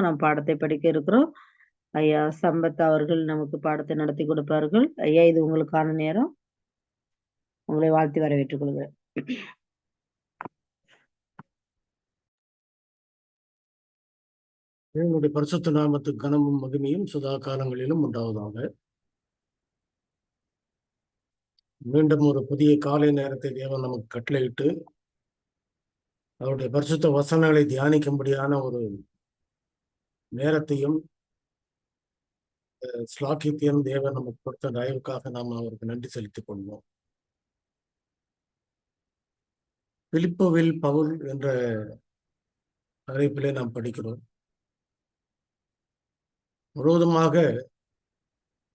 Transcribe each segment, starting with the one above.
நாம் பாடத்தை படிக்க இருக்கிறோம். ஐயா சம்பத் அவர்கள் நமக்கு பாடத்தை நடத்தி கொடுப்பார்கள். ஐயா இது உங்களுக்கான நேரம். உங்களை வாழ்த்தி வரவேற்றுக் கொள்கிறேன். என்னுடைய பரிசுத்த நாமத்துக்கு கனமும் மகிமையும் சுதா காலங்களிலும் உண்டாவதாக. மீண்டும் ஒரு புதிய காலை நேரத்தை தேவன் நமக்கு கட்டளையிட்டு அவருடைய பரிசுத்த வசனங்களை தியானிக்கும்படியான ஒரு நேரத்தையும் ஸ்லாக்கியத்தையும் தேவன் நமக்கு கொடுத்த தயவுக்காக நாம் அவருக்கு நன்றி செலுத்திக் கொள்வோம். பிலிப்போவில் பவுல் என்ற அழைப்பிலே நாம் படிக்கிறோம். முழுவதுமாக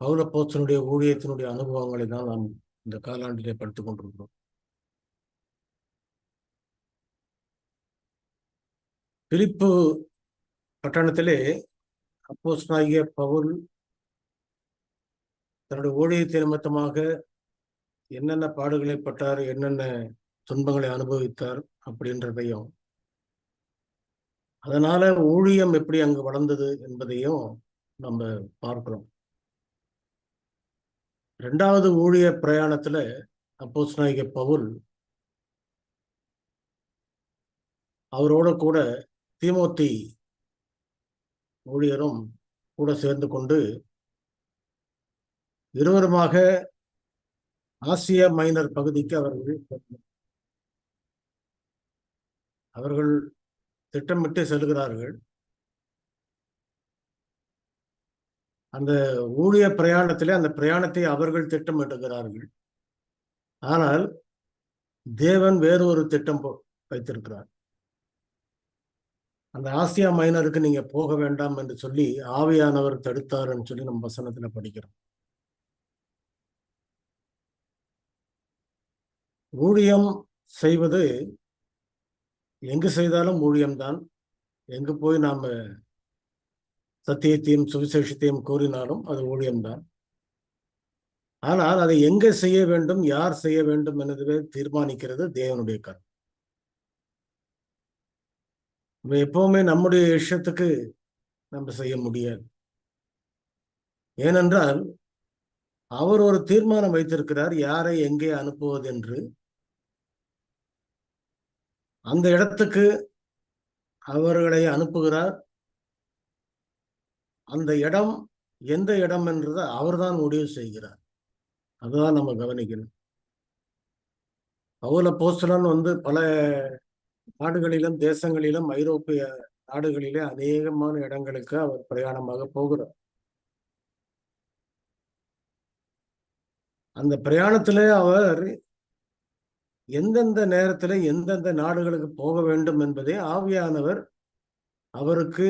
பௌல போச்சனுடைய ஊழியத்தினுடைய அனுபவங்களை தான் நாம் இந்த காலாண்டிலே படித்துக் கொண்டிருக்கிறோம். பிலிப்பு பட்டணத்திலே அப்போஸ்னாகிய பவுல் தன்னுடைய ஊழியத்தை நிமித்தமாக என்னென்ன பாடுகளை பட்டார் என்னென்ன துன்பங்களை அனுபவித்தார் அப்படின்றதையும் அதனால ஊழியம் எப்படி அங்கு வளர்ந்தது என்பதையும் நம்ம பார்க்கிறோம். ரெண்டாவது ஊழிய பிரயாணத்துல அப்போஸ் நாயக பவுல் அவரோட கூட தீமோத்தி ஊழியரும் கூட சேர்ந்து கொண்டு இருவருமாக ஆசிய மைனர் பகுதிக்கு அவர்கள் அவர்கள் திட்டமிட்டு செல்கிறார்கள். அந்த ஊழிய பிரயாணத்திலே அந்த பிரயாணத்தை அவர்கள் திட்டமிட்டுகிறார்கள் ஆனால் தேவன் வேறு ஒரு திட்டம் வைத்திருக்கிறார். அந்த ஆசியா மைனருக்கு நீங்க போக வேண்டாம் என்று சொல்லி ஆவியானவர் தடுத்தாருன்னு சொல்லி நம்ம வசனத்துல படிக்கிறோம். ஊழியம் செய்வது எங்கு செய்தாலும் ஊழியம்தான். எங்கு போய் நாம சத்தியத்தையும் சுவிசேஷத்தையும் கூறினாலும் அது ஊழியம்தான். ஆனால் அதை எங்கே செய்ய வேண்டும் யார் செய்ய வேண்டும் என்பதை தீர்மானிக்கிறது தேவனுடைய கருத்து. நம்ம எப்பவுமே நம்முடைய இஷ்டத்துக்கு நம்ம செய்ய முடியாது. ஏனென்றால் அவர் ஒரு தீர்மானம் வைத்திருக்கிறார் யாரை எங்கே அனுப்புவது என்று அந்த இடத்துக்கு அவர்களை அனுப்புகிறார். அந்த இடம் எந்த இடம் என்றதை அவர்தான் முடிவு செய்கிறார். அதுதான் நம்ம கவனிக்கணும். பவுல போஸ்டலன் வந்து பல நாடுகளிலும் தேசங்களிலும் ஐரோப்பிய நாடுகளிலே அநேகமான இடங்களுக்கு அவர் பிரயாணமாக போகிறார். அந்த பிரயாணத்திலே அவர் எந்தெந்த நேரத்துல எந்தெந்த நாடுகளுக்கு போக வேண்டும் என்பதை ஆவியானவர் அவருக்கு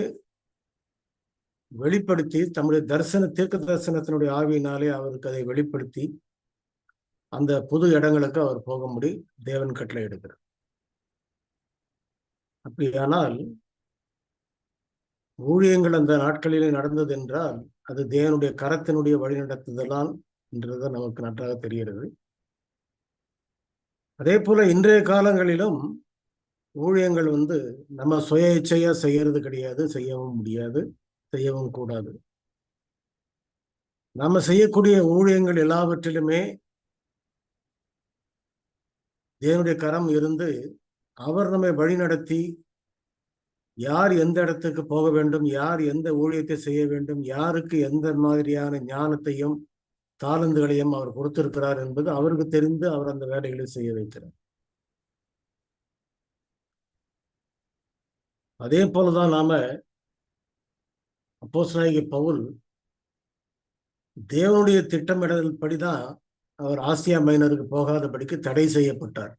வெளிப்படுத்தி தம்முடைய தரிசன தீர்க்க தரிசனத்தினுடைய ஆவியினாலே அவருக்கு அதை வெளிப்படுத்தி அந்த புது இடங்களுக்கு அவர் போக முடி தேவன் கட்டளை எடுக்கிறார் அப்படியானால் ஊழியங்கள் அந்த நாட்களிலே நடந்தது என்றால் அது தேவனுடைய கரத்தினுடைய வழிநடத்துதலால் என்றது நமக்கு நன்றாக தெரிகிறது. அதே போல இன்றைய காலங்களிலும் ஊழியங்கள் வந்து நம்ம சுய இச்சையா செய்யறது கிடையாது செய்யவும் முடியாது செய்யவும் கூடாது. நாம செய்யக்கூடிய ஊழியங்கள் எல்லாவற்றிலுமே தேவனுடைய கரம் இருந்து அவர் நம்மை வழிநடத்தி யார் எந்த இடத்துக்கு போக வேண்டும் யார் எந்த ஊழியத்தை செய்ய வேண்டும் யாருக்கு எந்த மாதிரியான ஞானத்தையும் தாளந்துகளையும் அவர் கொடுத்திருக்கிறார் என்பது அவருக்கு தெரிந்து அவர் அந்த வேலைகளை செய்ய வைக்கிறார். அதே போலதான் நாம அப்போ நாயகி பவுல் தேவனுடைய திட்டமிடல் படிதான் அவர் ஆசியா மைனருக்கு போகாதபடிக்கு தடை செய்யப்பட்டார்.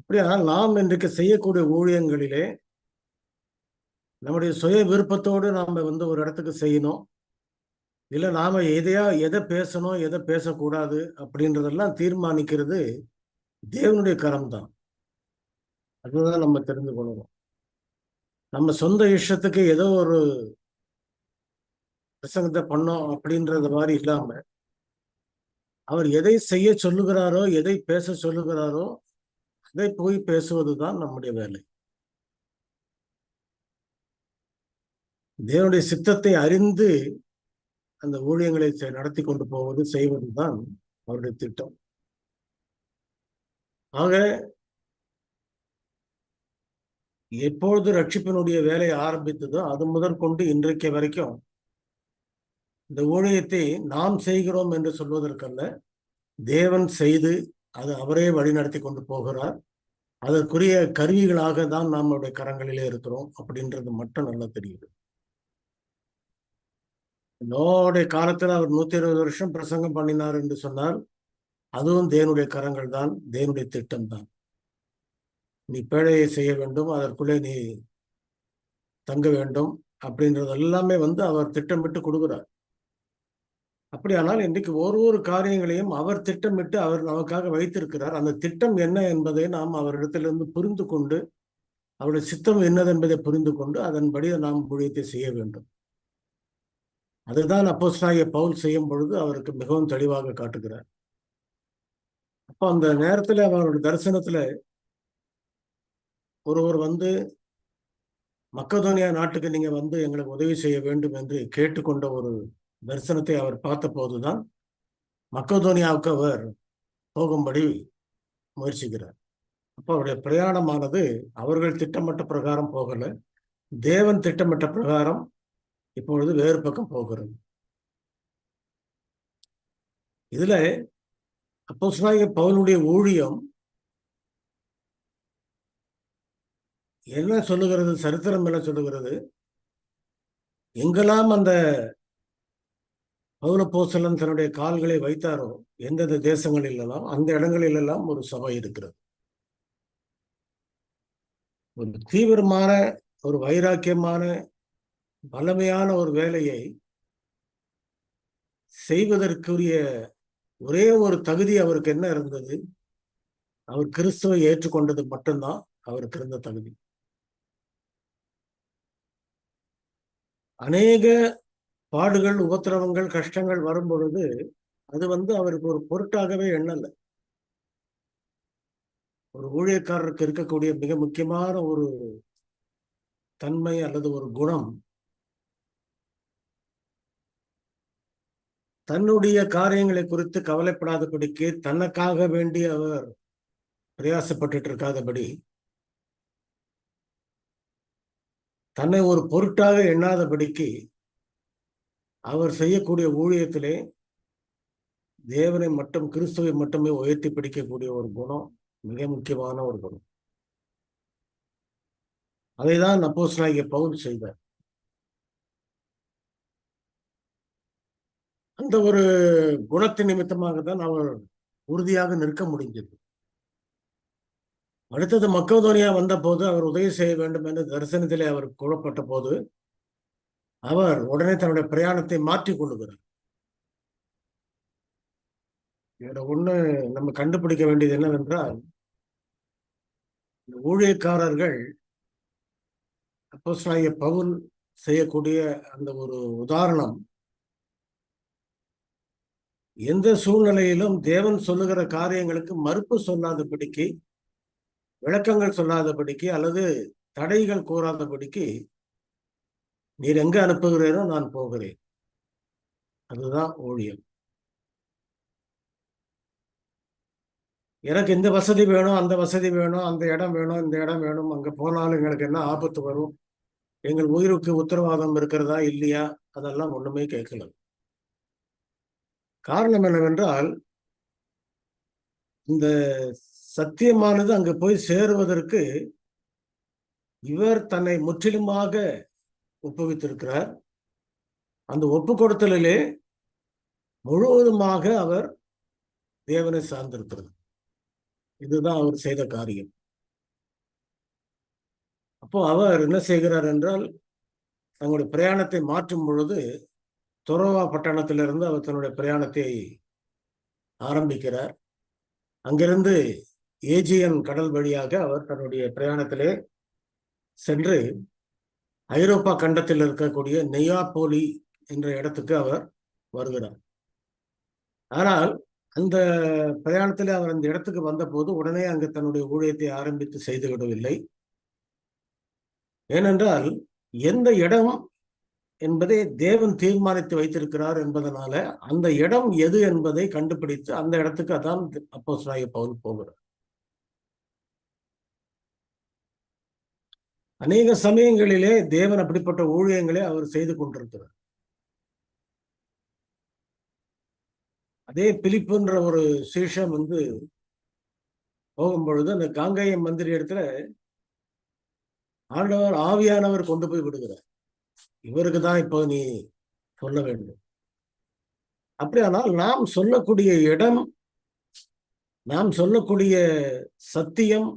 அப்படியானால் நாம் இன்றைக்கு செய்யக்கூடிய ஊழியங்களிலே நம்முடைய சுய விருப்பத்தோடு நாம வந்து ஒரு இடத்துக்கு செய்யணும். இல்ல நாம எதையா எதை பேசணும் எதை பேசக்கூடாது அப்படின்றதெல்லாம் தீர்மானிக்கிறது தேவனுடைய கரம் தான் அதுதான் நம்ம தெரிந்து கொள்ளணும் நம்ம சொந்த இஷ்டத்துக்கு ஏதோ ஒரு பிரசங்கத்தை பண்ணோம் அப்படின்றது மாதிரி இல்லாம அவர் எதை செய்ய சொல்லுகிறாரோ எதை பேச சொல்லுகிறாரோ அதை போய் பேசுவது தான் நம்முடைய வேலை. தேவனுடைய சித்தத்தை அறிந்து அந்த ஊழியங்களை நடத்தி கொண்டு போவது செய்வதுதான் அவருடைய திட்டம். ஆக எப்பொழுது ரட்சிப்பினுடைய வேலை ஆரம்பித்ததோ அது முதற்கொண்டு இன்றைக்கு வரைக்கும் இந்த ஊழியத்தை நாம் செய்கிறோம் என்று சொல்வதற்கல்ல தேவன் செய்து அது அவரே வழிநடத்தி கொண்டு போகிறார். அதற்குரிய கருவிகளாக தான் நம்மளுடைய கரங்களிலே இருக்கிறோம் அப்படின்றது மட்டும் நல்லா தெரியுது. நோடைய காலத்துல அவர் நூத்தி இருபது வருஷம் பிரசங்கம் பண்ணினார் என்று சொன்னால் அதுவும் தேவனுடைய கரங்கள் தான் தேவனுடைய திட்டம் தான். நீ பேழையை செய்ய வேண்டும் அதற்குள்ளே நீ தங்க வேண்டும் அப்படின்றது எல்லாமே வந்து அவர் திட்டமிட்டு கொடுக்குறார். அப்படியானால் இன்றைக்கு ஒரு ஒரு காரியங்களையும் அவர் திட்டமிட்டு அவர் நமக்காக வைத்திருக்கிறார். அந்த திட்டம் என்ன என்பதை நாம் அவரிடத்திலிருந்து புரிந்து கொண்டு அவருடைய சித்தம் என்னது என்பதை புரிந்து கொண்டு அதன்படி நாம் ஊழியத்தை செய்ய வேண்டும். அதுதான் அப்போஸ்தலனாகிய பவுல் செய்யும் பொழுது அவருக்கு மிகவும் தெளிவாக காட்டுகிறார். அப்போ அந்த நேரத்தில் அவருடைய தரிசனத்தில் ஒருவர் வந்து மக்கதோனியா நாட்டுக்கு நீங்கள் வந்து எங்களுக்கு உதவி செய்ய வேண்டும் என்று கேட்டுக்கொண்ட ஒரு தரிசனத்தை அவர் பார்த்த போதுதான் மக்கதோனியாவுக்கு அவர் போகும்படி முயற்சிக்கிறார். அப்போ அவருடைய பிரயாணமானது அவர்கள் திட்டமிட்ட பிரகாரம் போகல. தேவன் திட்டமிட்ட பிரகாரம் இப்பொழுது வேறு பக்கம் போகிறது. இதுல அப்போ பவுனுடைய ஊழியம் என்ன சொல்லுகிறது? சரித்திரம் என்ன சொல்லுகிறது? எங்கெல்லாம் அந்த பௌலப்போஸ்தலன் தன்னுடைய கால்களை வைத்தாரோ எந்தெந்த தேசங்களிலெல்லாம் அந்த இடங்களிலெல்லாம் ஒரு சபை இருக்கிறது. ஒரு தீவிரமான ஒரு வைராக்கியமான வல்லமையான ஒரு வேலையை செய்வதற்குரிய ஒரே ஒரு தகுதி அவருக்கு என்ன இருந்தது? அவர் கிறிஸ்துவை ஏற்றுக்கொண்டது மட்டும்தான் அவருக்கு இருந்த தகுதி. அநேக பாடுகள் உபத்திரவங்கள் கஷ்டங்கள் வரும் பொழுது அது வந்து அவருக்கு ஒரு பொருட்டாகவே எண்ணல ஒரு ஊழியக்காரருக்கு இருக்கக்கூடிய மிக முக்கியமான ஒரு தன்மை அல்லது ஒரு குணம் தன்னுடைய காரியங்களை குறித்து கவலைப்படாதபடிக்கு தனக்காக வேண்டி அவர் பிரயாசப்பட்டுட்டு இருக்காதபடி தன்னை ஒரு பொருட்டாக எண்ணாதபடிக்கு அவர் செய்யக்கூடிய ஊழியத்திலே தேவனை மட்டும் கிறிஸ்துவை மட்டுமே உயர்த்தி பிடிக்கக்கூடிய ஒரு குணம் மிக முக்கியமான ஒரு குணம். அதைதான் அப்போஸ்தலனாகிய பவுல் செய்தார். அந்த ஒரு குணத்தின் நிமித்தமாக தான் அவர் உறுதியாக நிற்க முடிஞ்சது அடுத்தது மக்கோதோனியா வந்த போது அவர் உதவி செய்ய வேண்டும் என்று தரிசனத்திலே அவர் கூறப்பட்ட போது அவர் உடனே தன்னுடைய பிரயாணத்தை மாற்றி கொள்ளுகிறார். இதுல ஒண்ணு நம்ம கண்டுபிடிக்க வேண்டியது என்னவென்றால் ஊழியக்காரர்கள் அப்போஸ்லாய பவுல் செய்யக்கூடிய அந்த ஒரு உதாரணம் எந்த சூழ்நிலையிலும் தேவன் சொல்லுகிற காரியங்களுக்கு மறுப்பு சொல்லாதபடிக்கு விளக்கங்கள் சொல்லாதபடிக்கு அல்லது தடைகள் கூறாதபடிக்கு நீர் எங்க அனுப்புகிறீரோ நான் போகிறேன். அதுதான் ஊழியம். எனக்கு இந்த வசதி வேணும் அந்த வசதி வேணும் அந்த இடம் வேணும் இந்த இடம் வேணும் அங்க போனாலும் எங்களுக்கு என்ன ஆபத்து வரும்? எங்கள் உயிருக்கு உத்தரவாதம் இருக்கிறதா இல்லையா? அதெல்லாம் ஒண்ணுமே கேட்கல. காரணம் என்னவென்றால் இந்த சத்தியமானது அங்கு போய் சேருவதற்கு இவர் தன்னை முற்றிலுமாக ஒப்புவித்திருக்கிறார். அந்த ஒப்பு கொடுத்தலிலே முழுவதுமாக அவர் தேவனை சார்ந்திருக்கிறது. இதுதான் அவர் செய்த காரியம். அப்போ அவர் என்ன செய்கிறார் என்றால் தங்களுடைய பிரயாணத்தை மாற்றும் பொழுது தொரோவா பட்டணத்திலிருந்து அவர் தன்னுடைய பிரயாணத்தை ஆரம்பிக்கிறார். அங்கிருந்து ஏஜியன் கடல் வழியாக அவர் தன்னுடைய பிரயாணத்திலே சென்று ஐரோப்பா கண்டத்தில் இருக்கக்கூடிய நெய்யாப்போலி என்ற இடத்துக்கு அவர் வருகிறார். ஆனால் அந்த பிரயாணத்தில் அவர் அந்த இடத்துக்கு வந்தபோது உடனே அங்கு தன்னுடைய ஊழியத்தை ஆரம்பித்து செய்துவிடவில்லை ஏனென்றால் எந்த இடம் என்பதை தேவன் தீர்மானித்து வைத்திருக்கிறார் என்பதனால அந்த இடம் எது என்பதை கண்டுபிடித்து அந்த இடத்துக்கு அதான் அப்போஸ்தலனாகிய பவுல் போகிறார். அநேக சமயங்களிலே தேவன் அப்படிப்பட்ட ஊழியங்களை அவர் செய்து கொண்டிருக்கிறார். அதே பிலிப்புன்ற ஒரு சீஷம் வந்து போகும்பொழுது அந்த காங்கேயம் மந்திரி இடத்துல ஆண்டவர் ஆவியானவர் கொண்டு போய் விடுகிறார். இவருக்கு தான் இப்போ நீ சொல்ல வேண்டும். அப்படியானால் நாம் சொல்லக்கூடிய இடம் நாம் சொல்லக்கூடிய சத்தியம்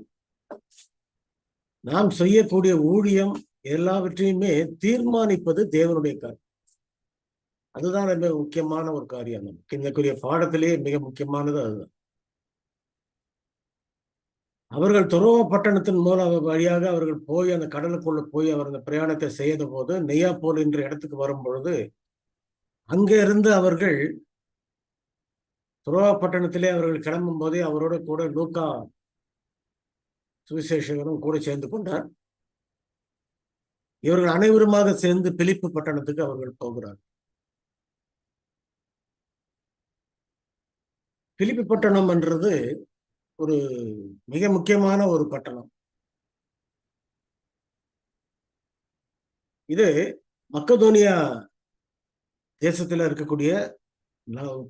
நாம் செய்யக்கூடிய ஊழியம் எல்லாவற்றையுமே தீர்மானிப்பது தேவனுடைய காரியம். அதுதான் மிக முக்கியமான ஒரு காரியம். நமக்கு பாடத்திலேயே மிக முக்கியமானது அதுதான். அவர்கள் துறவ பட்டணத்தின் மூலம் வழியாக அவர்கள் போய் அந்த கடலுக்குள்ள போய் அவர் அந்த பிரயாணத்தை செய்த போது நெய்யாப்போல் என்ற இடத்துக்கு வரும் பொழுது அங்க இருந்து அவர்கள் துறவ பட்டணத்திலே அவர்கள் கிளம்பும் போதே அவரோட கூட லூக்கா சுவிசேஷகரும் கூட சேர்ந்து கொண்டார். இவர்கள் அனைவருமாக சேர்ந்து பிலிப்பு பட்டணத்துக்கு அவர்கள் போகிறார். பிலிப்பு பட்டணம் என்றது ஒரு மிக முக்கியமான ஒரு பட்டணம். இது மக்கதோனியா தேசத்துல இருக்கக்கூடிய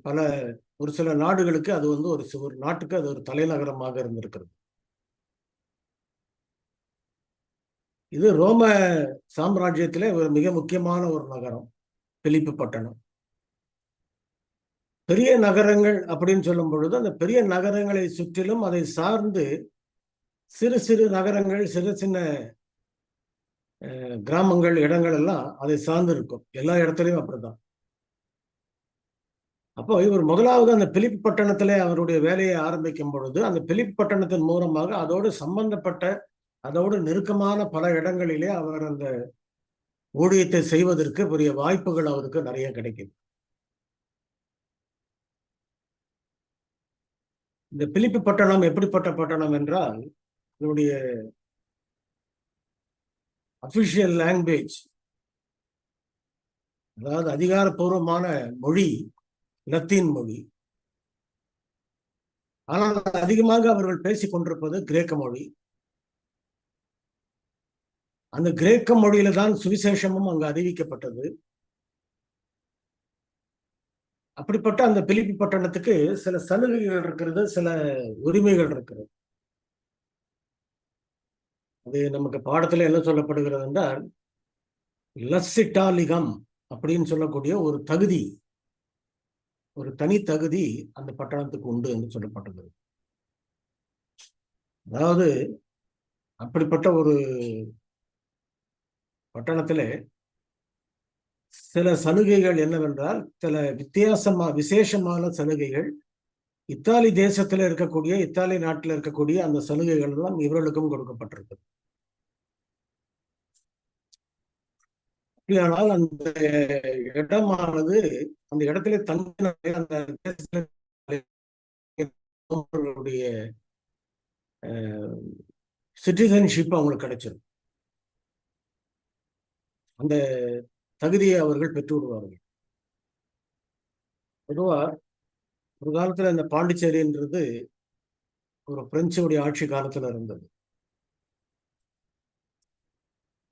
பல ஒரு சில நாடுகளுக்கு அது வந்து ஒரு ஒரு நாட்டுக்கு அது ஒரு தலைநகரமாக இருந்திருக்கிறது. இது ரோம சாம்ராஜ்யத்திலே ஒரு மிக முக்கியமான ஒரு நகரம் பிலிப்பு பட்டணம். பெரிய நகரங்கள் அப்படின்னு சொல்லும் பொழுது அந்த பெரிய நகரங்களை சுற்றிலும் அதை சார்ந்து சிறு சிறு நகரங்கள் சிறு சின்ன கிராமங்கள் இடங்கள் எல்லாம் அதை சார்ந்து இருக்கும். எல்லா இடத்துலையும் அப்படிதான் அப்போ இவர் முதலாவது அந்த பிலிப் பட்டணத்திலே அவருடைய வேலையை ஆரம்பிக்கும் பொழுது அந்த பிலிப் பட்டணத்தின் மூலமாக அதோடு சம்பந்தப்பட்ட அதோடு நெருக்கமான பல இடங்களிலே அவர் அந்த ஊழியத்தை செய்வதற்கு பெரிய வாய்ப்புகள் அவருக்கு நிறைய கிடைக்குது. இந்த பிலிப்பு பட்டணம் எப்படிப்பட்ட பட்டணம் என்றால் இதனுடைய அபிஷியல் லாங்குவேஜ் அதாவது அதிகாரப்பூர்வமான மொழி லத்தீன் மொழி. ஆனால் அதிகமாக அவர்கள் பேசிக் கொண்டிருப்பது கிரேக்க மொழி. அந்த கிரேக்க மொழியில தான் சுவிசேஷமும் அங்கு அறிவிக்கப்பட்டது. அப்படிப்பட்ட அந்த பிலிப்பி பட்டணத்துக்கு சில சலுகைகள் இருக்கிறது சில உரிமைகள் இருக்கிறது. அது நமக்கு பாடத்துல என்ன சொல்லப்படுகிறது என்றால் லஸ்ஸிட்டாலிகம் அப்படின்னு சொல்லக்கூடிய ஒரு தகுதி ஒரு தனி தகுதி அந்த பட்டணத்துக்கு உண்டு என்று சொல்லப்பட்டது. அதாவது அப்படிப்பட்ட ஒரு பட்டணத்திலே சில சலுகைகள் என்னவென்றால் சில வித்தியாசமா விசேஷமான சலுகைகள். இத்தாலி தேசத்துல இருக்கக்கூடிய இத்தாலி நாட்டில் இருக்கக்கூடிய அந்த சலுகைகள் எல்லாம் இவர்களுக்கும் கொடுக்கப்பட்டிருக்கு அப்படியானால் அந்த இடமானது அந்த இடத்துல தங்க அந்த தேசத்தினுடைய சிட்டிசன்ஷிப் அவங்களுக்கு கிடைச்சிடும் அந்த தகுதியை அவர்கள் பெற்று விடுவார்கள் பொதுவா ஒரு காலத்துல இந்த பாண்டிச்சேரின்றது ஒரு பிரெஞ்சுடைய ஆட்சி காலத்துல இருந்தது.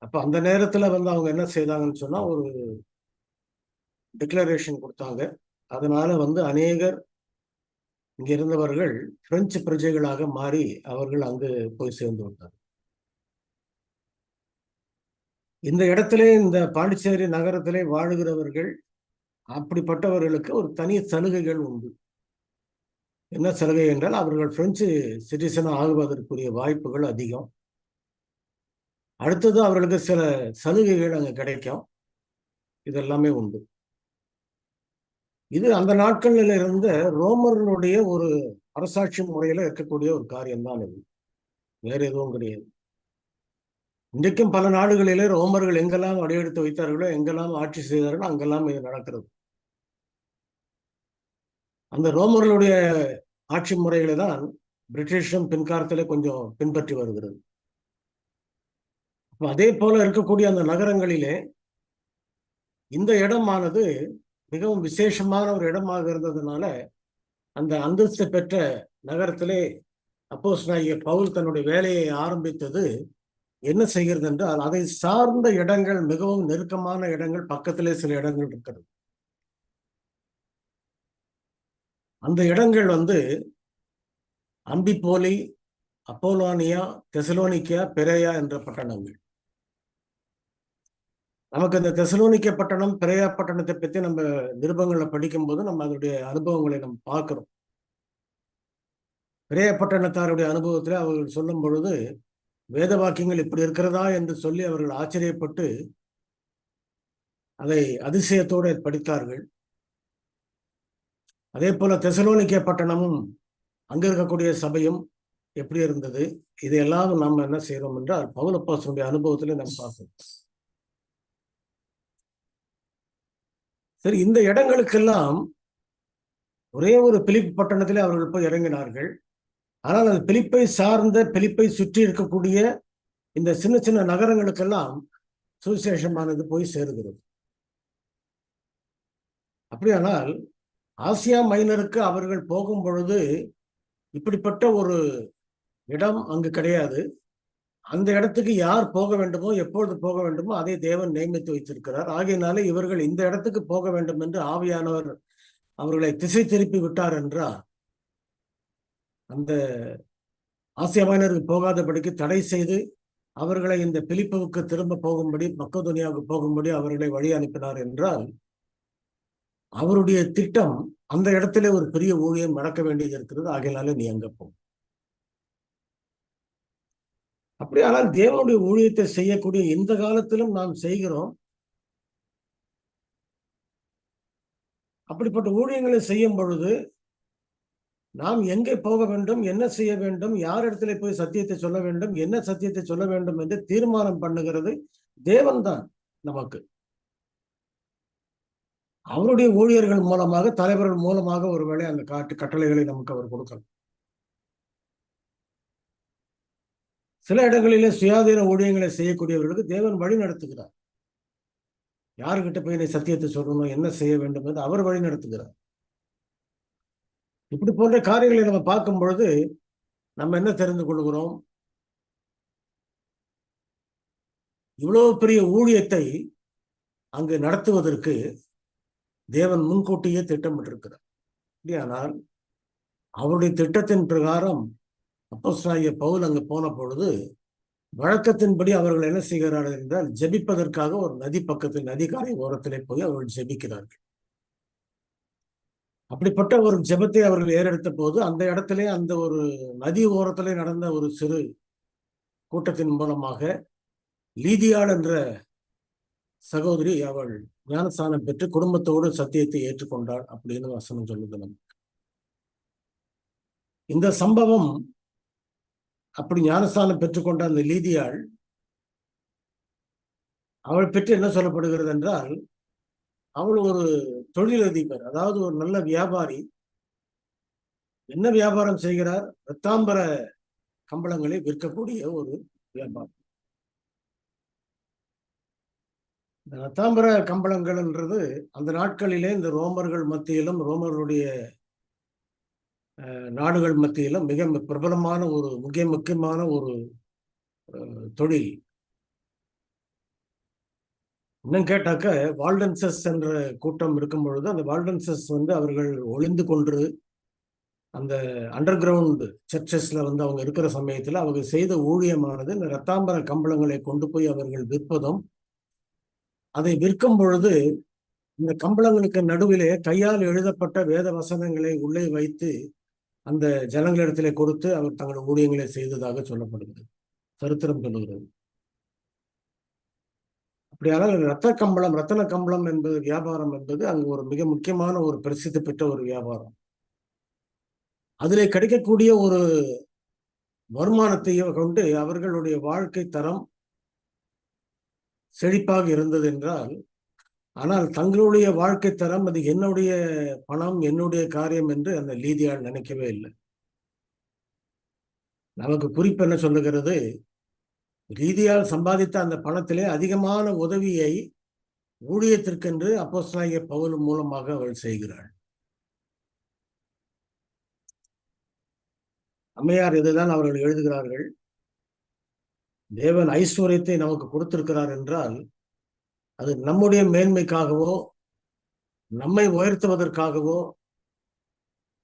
அப்ப அந்த நேரத்துல வந்து அவங்க என்ன செய்தாங்கன்னு சொன்னா ஒரு டிக்ளரேஷன் கொடுத்தாங்க. அதனால வந்து அநேகர் இங்க இருந்தவர்கள் பிரெஞ்சு பிரஜைகளாக மாறி அவர்கள் அங்கு போய் சேர்ந்து விட்டார் இந்த இடத்திலே இந்த பாண்டிச்சேரி நகரத்திலே வாழுகிறவர்கள் அப்படிப்பட்டவர்களுக்கு ஒரு தனி சலுகைகள் உண்டு. என்ன சலுகை என்றால் அவர்கள் பிரெஞ்சு சிட்டிசன் ஆகுவதற்குரிய வாய்ப்புகள் அதிகம். அடுத்தது அவர்களுக்கு சில சலுகைகள் அங்கே கிடைக்கும். இதெல்லாமே உண்டு. இது அந்த நாட்களில் இருந்த ரோமர்களுடைய ஒரு அரசாட்சி முறையில இருக்கக்கூடிய ஒரு காரியம்தான் இது. வேற எதுவும் கிடையாது. இன்றைக்கும் பல நாடுகளிலே ரோமர்கள் எங்கெல்லாம் அடியெடுத்து வைத்தார்களோ எங்கெல்லாம் ஆட்சி செய்தார்களோ அங்கெல்லாம் இது நடக்கிறது. அந்த ரோமர்களுடைய ஆட்சி முறைகளை தான் பிரிட்டிஷும் பின்காலத்திலே கொஞ்சம் பின்பற்றி வருகிறது. அதே போல இருக்கக்கூடிய அந்த நகரங்களிலே இந்த இடமானது மிகவும் விசேஷமான ஒரு இடமாக இருந்ததுனால அந்த அந்தஸ்து பெற்ற நகரத்திலே அப்போஸ் பவுல் தன்னுடைய வேலையை ஆரம்பித்தது என்ன செய்கிறது என்றால் அதை சார்ந்த இடங்கள் மிகவும் நெருக்கமான இடங்கள் பக்கத்திலே சில இடங்கள் இருக்கிறது. அந்த இடங்கள் வந்து அம்பிப்போலி அப்போலோனியா தெசலோனிக்கியா பெரேயா என்ற பட்டணங்கள். நமக்கு இந்த தெசலோனிக்க பட்டணம் பிரேயா பட்டணத்தை பற்றி நம்ம நிருபங்களை படிக்கும்போது நம்ம அதனுடைய அனுபவங்களை நம்ம பார்க்குறோம். பெரேயா பட்டணத்தாருடைய அனுபவத்தில் அவர்கள் சொல்லும் பொழுது வேத வாக்கியங்கள் இப்படி இருக்கிறதா என்று சொல்லி அவர்கள் ஆச்சரியப்பட்டு அதை அதிசயத்தோடு படித்தார்கள். அதே போல தெசலோனிக்க பட்டணமும் அங்க இருக்கக்கூடிய சபையும் எப்படி இருந்தது? இதையெல்லாம் நாம் என்ன செய்யறோம் என்றால் பவுலப்பாசனுடைய அனுபவத்துல நம்ம பார்க்கணும் சரி இந்த இடங்களுக்கெல்லாம் ஒரே ஒரு பிலிப் பட்டணத்திலே அவர்கள் போய் இறங்கினார்கள். ஆனால் அது பிலிப்பை சார்ந்த பிலிப்பை சுற்றி இருக்கக்கூடிய இந்த சின்ன சின்ன நகரங்களுக்கெல்லாம் சுவிசேஷமானது போய் சேருகிறது. அப்படியானால் ஆசியா மைனருக்கு அவர்கள் போகும் பொழுது இப்படிப்பட்ட ஒரு இடம் அங்கு கிடையாது. அந்த இடத்துக்கு யார் போக வேண்டுமோ எப்பொழுது போக வேண்டுமோ அதை தேவன் நியமித்து வைத்திருக்கிறார். ஆகையினாலே இவர்கள் இந்த இடத்துக்கு போக வேண்டும் என்று ஆவியானவர் அவர்களை திசை திருப்பி விட்டார் என்றால் அந்த ஆசிய ஆசியமானருக்கு போகாதபடிக்கு தடை செய்து அவர்களை இந்த பிலிப்புவுக்கு திரும்ப போகும்படி மக்கதுனியாவுக்கு போகும்படி அவர்களை வழி அனுப்பினார் என்றால் அவருடைய திட்டம் அந்த இடத்திலே ஒரு பெரிய ஊழியம் நடக்க வேண்டியது இருக்கிறது. ஆகையினால நீ அங்க போ. அப்படியானால் தேவனுடைய ஊழியத்தை செய்யக்கூடிய இந்த காலத்திலும் நாம் செய்கிறோம். அப்படிப்பட்ட ஊழியங்களை செய்யும் பொழுது நாம் எங்கே போக வேண்டும் என்ன செய்ய வேண்டும் யார் இடத்துல போய் சத்தியத்தை சொல்ல வேண்டும் என்ன சத்தியத்தை சொல்ல வேண்டும் என்று தீர்மானம் பண்ணுகிறது தேவன் தான் நமக்கு. அவருடைய ஊழியர்கள் மூலமாக தலைவர்கள் மூலமாக ஒருவேளை அந்த காட்டு கட்டளைகளை நமக்கு அவர் கொடுக்கலாம். சில இடங்களிலே சுயாதீன ஊழியங்களை செய்யக்கூடியவர்களுக்கு தேவன் வழி நடத்துகிறார். யாருக்கிட்ட போய் நீ சத்தியத்தை சொல்லணும் என்ன செய்ய வேண்டும் என்று அவர் வழி நடத்துகிறார். இப்படி போன்ற காரியங்களை நம்ம பார்க்கும் பொழுது நம்ம என்ன தெரிந்து கொள்கிறோம்? இவ்வளவு பெரிய ஊழியத்தை அங்கு நடத்துவதற்கு தேவன் முன்கூட்டியே திட்டமிட்டிருக்கிறார். இல்லையானால் அவருடைய திட்டத்தின் பிரகாரம் அப்போஸ்ராய பவுல் அங்கு போன பொழுது வழக்கத்தின்படி அவர்கள் என்ன செய்கிறார்கள் என்றால் ஜெபிப்பதற்காக ஒரு நதி பக்கத்தில் நதிக்காரை ஓரத்திலே போய் அவர்கள் ஜெபிக்கிறார்கள். அப்படிப்பட்ட ஒரு ஜெபத்தை அவர்கள் ஏறெடுத்த போது அந்த இடத்திலே அந்த ஒரு நதி ஓரத்திலே நடந்த ஒரு சிறு கூட்டத்தின் மூலமாக லீதியாள் என்ற சகோதரி அவள் ஞானஸ்தானம் பெற்று குடும்பத்தோடு சத்தியத்தை ஏற்றுக்கொண்டாள் அப்படின்னு வசனம் சொல்லுது நமக்கு. இந்த சம்பவம் அப்படி ஞானஸ்தானம் பெற்றுக்கொண்ட அந்த லீதியாள் அவள் பெற்று என்ன சொல்லப்படுகிறது என்றால் அவள் ஒரு தொழிலதிபர் அதாவது ஒரு நல்ல வியாபாரி என்ன வியாபாரம் செய்கிறார்? ரத்தாம்பர கம்பளங்களை விற்கக்கூடிய ஒரு வியாபாரம் இந்த ரத்தாம்பர கம்பளங்கள்ன்றது அந்த நாட்களிலே இந்த ரோமர்கள் மத்தியிலும் ரோமர்களுடைய நாடுகள் மத்தியிலும் மிக பிரபலமான ஒரு மிக முக்கியமான ஒரு தொழில். இன்னும் கேட்டாக்க வால்டன்சஸ் என்ற கூட்டம் இருக்கும் பொழுது அந்த வால்டன்சஸ் வந்து அவர்கள் ஒளிந்து கொன்று அந்த அண்டர் கிரவுண்டு சர்ச்சஸ்ல வந்து அவங்க இருக்கிற சமயத்தில் அவங்க செய்த ஊழியமானது இந்த ரத்தாம்பர கம்பளங்களை கொண்டு போய் அவர்கள் விற்பதும் அதை விற்கும் பொழுது இந்த கம்பளங்களுக்கு நடுவிலே கையால் எழுதப்பட்ட வேத வசனங்களை உள்ளே வைத்து அந்த ஜனங்களிடத்திலே கொடுத்து அவர் தங்கள் ஊழியங்களை செய்ததாக சொல்லப்படுகிறது. சரித்திரம் சொல்லுகிறது. அப்படியானால் ரத்த கம்பளம் ரத்தன கம்பளம் என்பது வியாபாரம் என்பது அங்கு ஒரு மிக முக்கியமான ஒரு பிரசித்தி பெற்ற ஒரு வியாபாரம். அதிலே கிடைக்கக்கூடிய ஒரு வருமானத்தையும் கொண்டு அவர்களுடைய வாழ்க்கை தரம் செழிப்பாக இருந்தது என்றால் ஆனால் தங்களுடைய வாழ்க்கை தரம் அது என்னுடைய பணம் என்னுடைய காரியம் என்று அந்த லீதியால் நினைக்கவே இல்லை. நமக்கு குறிப்பு என்ன சொல்லுகிறது? ரீதியால் சம்பாதித்த அந்த பணத்திலே அதிகமான உதவியை ஊழியத்திற்கென்று அப்போஸ்தலாகிய பவுல் மூலமாக அவள் செய்கிறாள். அம்மையார் இதுதான் அவர்கள் எழுதுகிறார்கள். தேவன் ஐஸ்வர்யத்தை நமக்கு கொடுத்திருக்கிறார் என்றால் அது நம்முடைய மேன்மைக்காகவோ நம்மை உயர்த்துவதற்காகவோ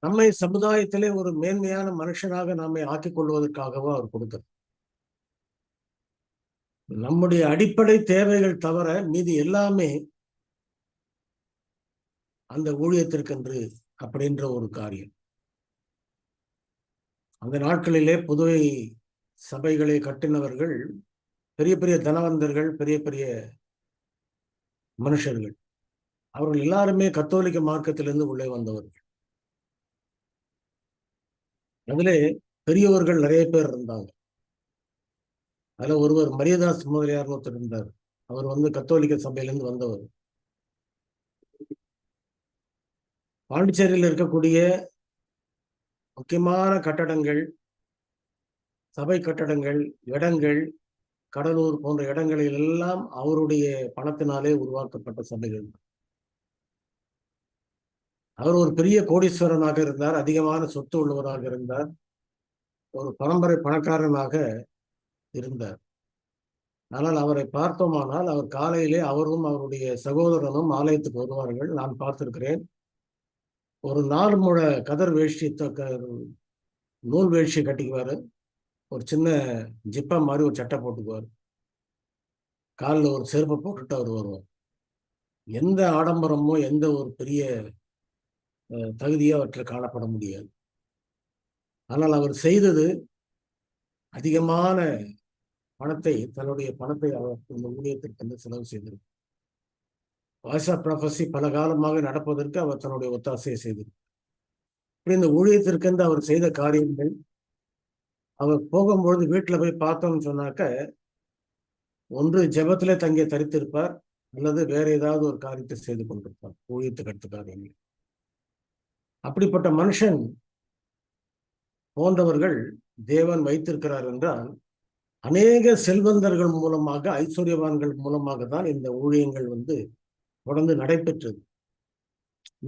நம்மை சமுதாயத்திலே ஒரு மேன்மையான மனுஷனாக நம்மை ஆக்கிக் கொள்வதற்காகவோ அவர் கொடுத்தார் நம்முடைய அடிப்படை தேவைகள் தவிர மீதி எல்லாமே அந்த ஊழியத்திற்கென்று அப்படின்ற ஒரு காரியம். அந்த நாட்களிலே புதுவை சபைகளை கட்டினவர்கள் பெரிய பெரிய தனவந்தர்கள் பெரிய பெரிய மனுஷர்கள் அவர்கள் எல்லாருமே கத்தோலிக்க மார்க்கத்திலிருந்து உள்ளே வந்தவர்கள். அதிலே பெரியவர்கள் நிறைய பேர் இருந்தாங்க. அதுல ஒருவர் மரியதாஸ் முதலியார் ஒருத்தர் இருந்தார் அவர் வந்து கத்தோலிக்க சபையிலேருந்து வந்தவர். பாண்டிச்சேரியில் இருக்கக்கூடிய முக்கியமான கட்டடங்கள் சபை கட்டடங்கள் இடங்கள் கடலூர் போன்ற இடங்களில் எல்லாம் அவருடைய பணத்தினாலே உருவாக்கப்பட்ட சபைகள். அவர் ஒரு பெரிய கோடீஸ்வரனாக இருந்தார் அதிகமான சொத்து உள்ளவராக இருந்தார். ஒரு பரம்பரை பணக்காரனாக இருந்தார். ஆனால் அவரை பார்த்தோமானால் அவர் காலையிலே அவரும் அவருடைய சகோதரனும் ஆலயத்துக்கு வருவார்கள். நான் பார்த்திருக்கிறேன். ஒரு நாள் முழ கதர் வேஷ்டி நூல் வேஷ்டி கட்டிக்குவாரு. ஒரு சின்ன ஜிப்பா மாதிரி ஒரு சட்டை போட்டுக்குவார். காலில் ஒரு செருப்பை போட்டுட்டு அவர் வருவார். எந்த ஆடம்பரமோ எந்த ஒரு பெரிய தகுதியோ அவற்றில் காணப்பட முடியாது. ஆனால் அவர் செய்தது அதிகமான பணத்தை தன்னுடைய பணத்தை அவர் இந்த ஊழியத்திற்கு வந்து செலவு செய்திருக்கிறார் வாய்ஸ் ஆஃப் பல காலமாக நடப்பதற்கு அவர் தன்னுடைய ஒத்தாசையை செய்திருக்கிறார். இப்படி இந்த ஊழியத்திற்கென்று அவர் செய்த காரியங்கள் அவர் போகும்பொழுது வீட்டில் போய் பார்த்தோம்னு சொன்னாக்க ஒன்று ஜெபத்திலே தங்கிய தரித்திருப்பார் அல்லது வேற ஏதாவது ஒரு காரியத்தை செய்து கொண்டிருப்பார் ஊழியத்துக்கு அடுத்த காரியங்கள். அப்படிப்பட்ட மனுஷன் போன்றவர்கள் தேவன் வைத்திருக்கிறார் என்றால் அநேக செல்வந்தர்கள் மூலமாக ஐஸ்வர்யவான்கள் மூலமாக தான் இந்த ஊழியங்கள் வந்து தொடர்ந்து நடைபெற்றது.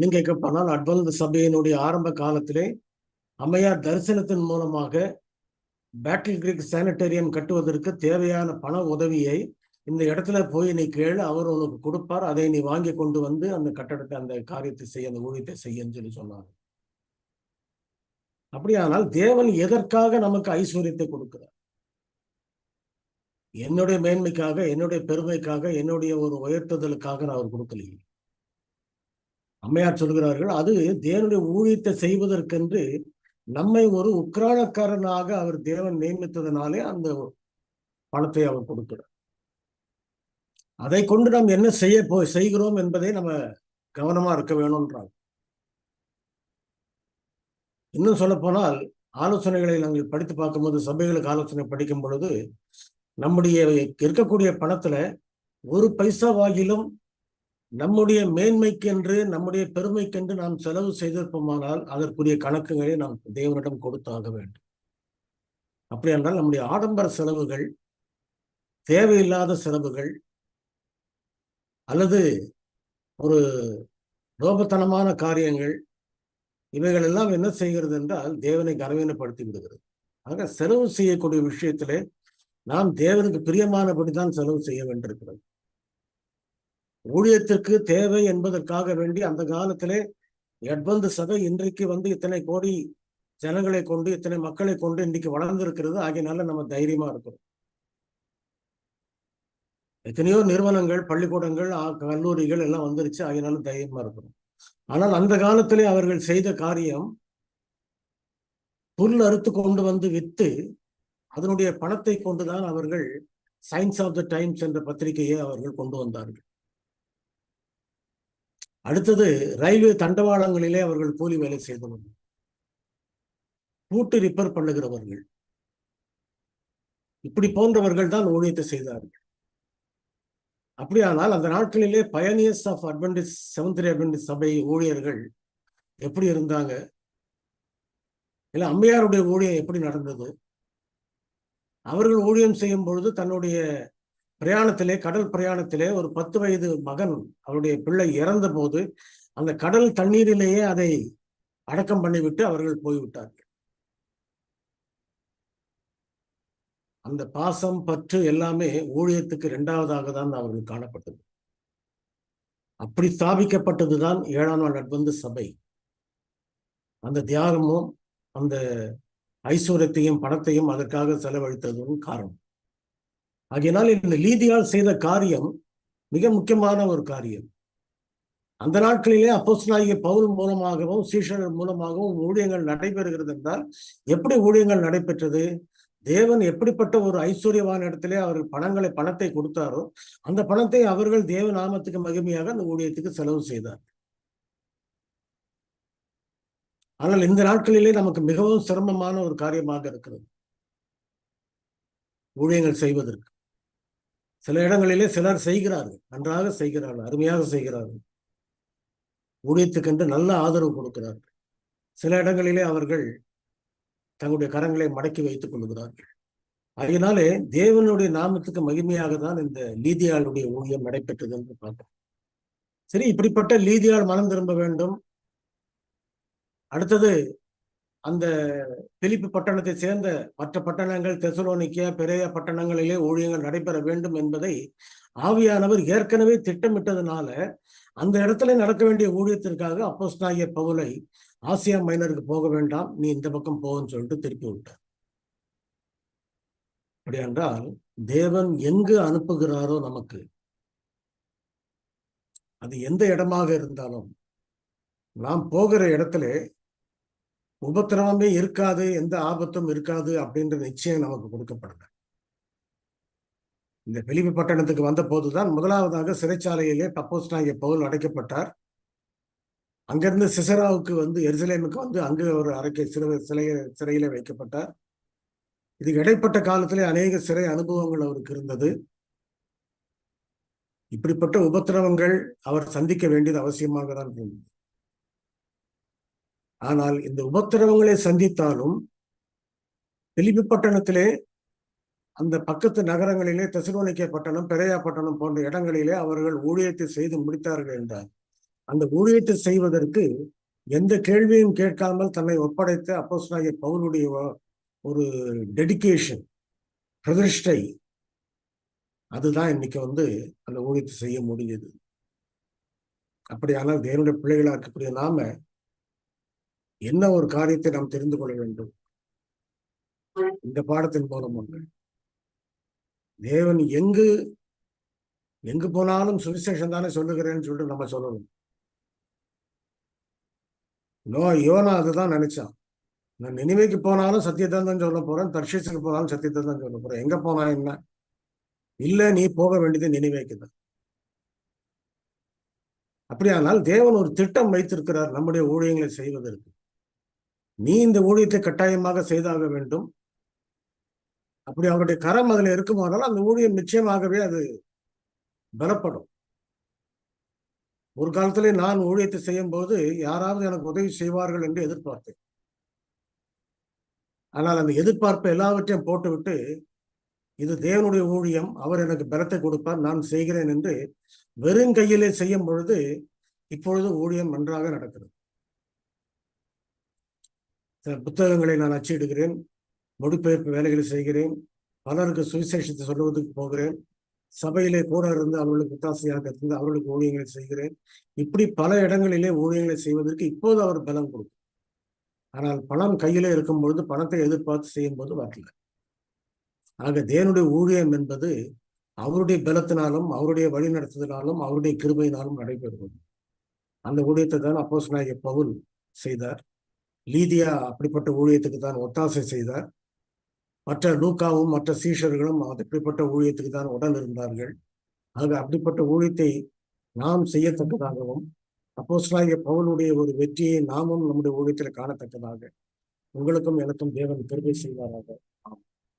நீங்க கேட்க அட்வந்த அட்வான்ஸ் சபையினுடைய ஆரம்ப காலத்திலே அம்மையார் தரிசனத்தின் மூலமாக பேட்டில் கிரிக் சானிட்டேரியம் கட்டுவதற்கு தேவையான பண உதவியை இந்த இடத்துல போய் நீ கேளு அவர் உனக்கு கொடுப்பார் அதை நீ வாங்கி கொண்டு வந்து அந்த கட்டடத்தை அந்த காரியத்தை செய்ய அந்த ஊழியத்தை செய்யன்னு சொல்லி சொன்னார். அப்படியானால் தேவன் எதற்காக நமக்கு ஐஸ்வர்யத்தை கொடுக்கிறார்? என்னுடைய மேன்மைக்காக என்னுடைய பெருமைக்காக என்னுடைய ஒரு உயர்த்துதலுக்காக நான் அவர் கொடுக்கலையே அம்மையார் சொல்கிறார்கள் அது தேவனுடைய ஊழியத்தை செய்வதற்கென்று நம்மை ஒரு உக்ரானக்காரனாக அவர் தேவன் நியமித்ததுனாலே அந்த பணத்தை அவர் கொடுக்கிறார். அதை கொண்டு நாம் என்ன செய்ய போ செய்கிறோம் என்பதை நம்ம கவனமா இருக்க வேணும்ன்றாங்க இன்னும் சொல்ல போனால் ஆலோசனைகளை நாங்கள் படித்து பார்க்கும்போது சபைகளுக்கு ஆலோசனை படிக்கும் பொழுது நம்முடைய இருக்கக்கூடிய பணத்துல ஒரு பைசாவாகிலும் நம்முடைய மேன்மைக்கென்று நம்முடைய பெருமைக்கென்று நாம் செலவு செய்திருப்போமானால் அதற்குரிய கணக்குகளை நாம் தேவனிடம் கொடுத்தாக வேண்டும். அப்படி என்றால் நம்முடைய ஆடம்பர செலவுகள் தேவையில்லாத செலவுகள் அல்லது ஒரு லோபத்தனமான காரியங்கள் இவைகள் எல்லாம் என்ன செய்கிறது என்றால் தேவனை கனவீனப்படுத்தி விடுகிறது. ஆக செலவு செய்யக்கூடிய விஷயத்திலே நாம் தேவனுக்கு பிரியமானபடி தான் செலவு செய்ய வேண்டியிருக்கிறது. ஊழியத்திற்கு தேவை என்பதற்காக வேண்டி அந்த காலத்திலே எட்பந்து சபை இன்றைக்கு வந்து இத்தனை கோடி ஜனங்களை கொண்டு இத்தனை மக்களை கொண்டு இன்றைக்கு வளர்ந்திருக்கிறது. ஆகையினால நம்ம தைரியமா இருக்கிறோம். எத்தனையோ நிறுவனங்கள் பள்ளிக்கூடங்கள் கல்லூரிகள் எல்லாம் வந்துருச்சு. ஆகையினால தைரியமா இருக்கிறோம். ஆனால் அந்த காலத்திலே அவர்கள் செய்த காரியம் புல் அறுத்து கொண்டு வந்து வித்து அதனுடைய பணத்தை கொண்டுதான் அவர்கள் சயின்ஸ் ஆஃப் த டைம்ஸ் என்ற பத்திரிகையை அவர்கள் கொண்டு வந்தார்கள். அடுத்தது ரயில்வே தண்டவாளங்களிலே அவர்கள் கூலி வேலை செய்தவர்கள். பூட்டு ரிப்பேர் பண்ணுகிறவர்கள். இப்படி போன்றவர்கள் தான் ஊழியத்தை செய்தார்கள். அப்படியானால் அந்த நாட்களிலே pioneers of Adventist seventh Adventist சபை ஊழியர்கள் எப்படி இருந்தாங்க? இல்லை அம்மையாருடைய ஊழியம் எப்படி நடந்தது? அவர்கள் ஊழியம் செய்யும் பொழுது தன்னுடைய பிரயாணத்திலே கடல் பிரயாணத்திலே ஒரு பத்து வயது மகன் அவருடைய பிள்ளை இறந்த போது அந்த கடல் தண்ணீரிலேயே அதை அடக்கம் பண்ணிவிட்டு அவர்கள் போய்விட்டார்கள். அந்த பாசம் பற்று எல்லாமே ஊழியத்துக்கு இரண்டாவதாக தான் அவர்கள் காணப்பட்டது. அப்படி ஸ்தாபிக்கப்பட்டதுதான் ஏழாம் நாள் நட்பந்து சபை. அந்த தியாகமும் அந்த ஐஸ்வர்யத்தையும் பணத்தையும் அதற்காக செலவழித்ததும் காரணம். ஆகையினால் இந்த லீதியால் செய்த காரியம் மிக முக்கியமான ஒரு காரியம். அந்த நாட்களிலே அப்போஸ்தலனாகிய பவுல் மூலமாகவும் சீஷர்கள் மூலமாகவும் ஊழியங்கள் நடைபெறுகிறது என்றால் எப்படி ஊழியங்கள் நடைபெற்றது? தேவன் எப்படிப்பட்ட ஒரு ஐஸ்வர்யமான இடத்திலே அவர்கள் பணங்களை பணத்தை கொடுத்தாரோ அந்த பணத்தை அவர்கள் தேவ நாமத்துக்கு மகிமையாக அந்த ஊழியத்துக்கு செலவு செய்தார். ஆனால் இந்த நாட்களிலே நமக்கு மிகவும் சிரமமான ஒரு காரியமாக இருக்கிறது. ஊழியங்கள் செய்வதற்கு. சில இடங்களிலே சிலர் செய்கிறார்கள். நன்றாக செய்கிறார்கள் அருமையாக செய்கிறார்கள். ஊழியத்துக்கென்று நல்ல ஆதரவு கொடுக்கிறார்கள். சில இடங்களிலே அவர்கள் தங்களுடைய கரங்களை மடக்கி வைத்துக் கொள்கிறார்கள். அதனாலே தேவனுடைய நாமத்துக்கு மகிமையாக தான் இந்த லீதியாளுடைய ஊழியம் நடைபெற்றது என்று பார்க்கிறோம். சரி இப்படிப்பட்ட லீதியால் மனம் திரும்ப வேண்டும். அடுத்தது அந்த பிலிப்பு பட்டணத்தை சேர்ந்த மற்ற பட்டணங்கள் தெசலோனிக்கிய பெரிய பட்டணங்களிலே ஊழியங்கள் நடைபெற வேண்டும் என்பதை ஆவியானவர் ஏற்கனவே திட்டமிட்டதுனால அந்த இடத்துல நடக்க வேண்டிய ஊழியத்திற்காக அப்போஸ்தாகிய பவுலை ஆசியா மைனருக்கு போக வேண்டாம் நீ இந்த பக்கம் போகன்னு சொல்லிட்டு திருப்பி விட்டார். அப்படி என்றால் தேவன் எங்கு அனுப்புகிறாரோ நமக்கு அது எந்த இடமாக இருந்தாலும் நாம் போகிற இடத்துல உபத்திரவமே இருக்காது எந்த ஆபத்தும் இருக்காது அப்படின்ற நிச்சயம் நமக்கு கொடுக்கப்படல இந்த வெளிவு பட்டணத்துக்கு வந்த போதுதான் முதலாவதாக சிறைச்சாலையிலே பப்போஸ் நாயக பவுல் அடைக்கப்பட்டார். அங்கிருந்து சிசராவுக்கு வந்து எருசலேமுக்கு வந்து அங்கு ஒரு அறைக்கை சிறு சிலைய சிறையில வைக்கப்பட்டார். இதுக்கு இடைப்பட்ட காலத்திலே அநேக சிறை அனுபவங்கள் அவருக்கு இருந்தது. இப்படிப்பட்ட உபத்திரவங்கள் அவர் சந்திக்க வேண்டியது அவசியமாக தான் இருந்தது. ஆனால் இந்த உபத்திரவங்களை சந்தித்தாலும் பிலிப்பி பட்டணத்திலே அந்த பக்கத்து நகரங்களிலே தெசலோனிக்கே பட்டணம் பெரையா பட்டணம் போன்ற இடங்களிலே அவர்கள் ஊழியத்தை செய்து முடித்தார்கள் என்றார். அந்த ஊழியத்தை செய்வதற்கு எந்த கேள்வியும் கேட்காமல் தன்னை ஒப்படைத்த அப்போஸ்தலனாகிய பவுலுடைய ஒரு டெடிகேஷன் பிரதிஷ்டை அதுதான் இன்னைக்கு வந்து அந்த ஊழியத்தை செய்ய முடிஞ்சது அப்படியானால் தேவனுடைய பிள்ளைகளாக இருக்கக்கூடிய நாம என்ன ஒரு காரியத்தை நாம் தெரிந்து கொள்ள வேண்டும்? இந்த பாடத்தின் மூலமாக தேவன் எங்கு எங்கு போனாலும் சுவிசேஷம் தானே சொல்லுகிறேன்னு சொல்லிட்டு நம்ம சொல்லணும். நோ யோனா அதுதான் நினைச்சான். நான் நினைவைக்கு போனாலும் சத்தியத்தை தான் சொல்ல போறேன் தர்ஷிசுக்கு போனாலும் சத்தியத்தை தான் சொல்ல போறேன். எங்க போனா என்ன? இல்ல நீ போக வேண்டியது நினைவைக்கு தான். அப்படியானால் தேவன் ஒரு திட்டம் வைத்திருக்கிறார் நம்முடைய ஊழியங்களை செய்வதற்கு. நீ இந்த ஊழியத்தை கட்டாயமாக செய்தாக வேண்டும். அப்படி அவருடைய கரம் அதில் இருக்குமானால் அந்த ஊழியம் நிச்சயமாகவே அது பலப்படும். ஒரு காலத்திலே நான் ஊழியத்தை செய்யும் போது யாராவது எனக்கு உதவி செய்வார்கள் என்று எதிர்பார்த்தேன். ஆனால் அந்த எதிர்பார்ப்பை எல்லாவற்றையும் போட்டுவிட்டு இது தேவனுடைய ஊழியம் அவர் எனக்கு பலத்தை கொடுப்பார் நான் செய்கிறேன் என்று வெறும் கையிலே செய்யும் பொழுது இப்பொழுது ஊழியம் நன்றாக நடக்கிறது. புத்தகங்களை நான் அச்சிடுகிறேன். மொழிபெயர்ப்பு வேலைகளை செய்கிறேன். பலருக்கு சுவிசேஷத்தை சொல்லுவதற்கு போகிறேன். சபையிலே கூட இருந்து அவர்களுக்கு ஒத்தாசையாக இருந்து அவர்களுக்கு ஊழியங்களை செய்கிறேன். இப்படி பல இடங்களிலே ஊழியங்களை செய்வதற்கு இப்போது அவர் பலம் கொடுக்கும். ஆனால் பணம் கையிலே இருக்கும் பொழுது பணத்தை எதிர்பார்த்து செய்யும் போது வரல. ஆக தேவனுடைய ஊழியம் என்பது அவருடைய பலத்தினாலும் அவருடைய வழிநடத்துதலாலும் அவருடைய கிருபையினாலும் நடைபெறுவது அந்த ஊழியத்தை தான் அப்போஸ் நாயக பவுல் செய்தார். லீதியா அப்படிப்பட்ட ஊழியத்துக்கு தான் ஒத்தாசை செய்தார். மற்ற லூக்காவும் மற்ற சீஷர்களும் அப்படிப்பட்ட ஊழியத்துக்கு தான் உடன் இருந்தார்கள். ஆக அப்படிப்பட்ட ஊழியத்தை நாம் செய்யத்தக்கதாகவும் அப்போஸ்லாகிய பவுனுடைய ஒரு வெற்றியை நாமும் நம்முடைய ஊழியத்தில் காணத்தக்கதாக உங்களுக்கும் எனக்கும் தேவன் பெருமை செய்வாராக. ஆம்